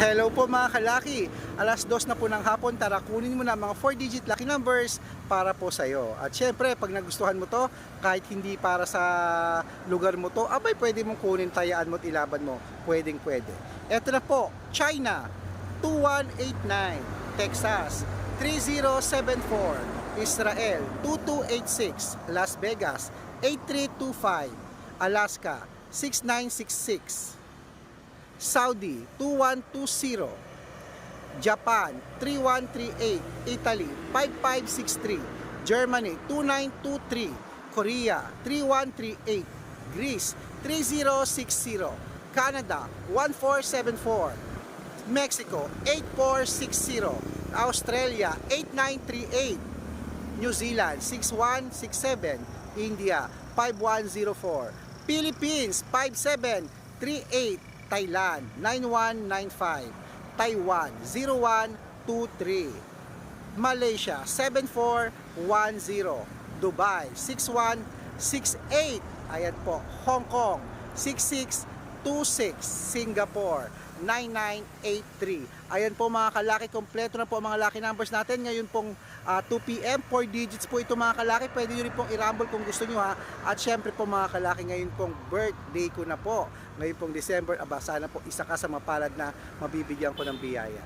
Hello po mga kalaki. Alas dos na po ng hapon, tara kunin mo na mga 4-digit lucky numbers para po sa'yo. At syempre, pag nagustuhan mo to, kahit hindi para sa lugar mo to, abay pwede mong kunin, tayaan mo at ilaban mo. Pwedeng pwede. Eto na po, China, 2189. Texas, 3074. Israel, 2286. Las Vegas, 8325. Alaska, 6966. Saudi 2120 Japan 3138 Italy 5563 Germany 2923 Korea 3138 Greece 3060 Canada 1474 Mexico 8460 Australia 8938 New Zealand 6167 India 5104 Philippines 5738 Thailand 9195 Taiwan 0123 Malaysia 7410 Dubai 6168 Ayan po Hong Kong 6626 Singapore 9983 Ayan po mga kalaki kompleto na po ang mga lucky numbers natin. Ngayon pong ah, 2 p.m. 4 digits po ito mga kalaki. Pwede nyo rin pong i-rumble kung gusto nyo ha. At syempre po mga kalaki ngayon pong birthday ko na po. Ngayon pong December aba sana po isa ka sa mapalad na mabibigyan ko ng biyaya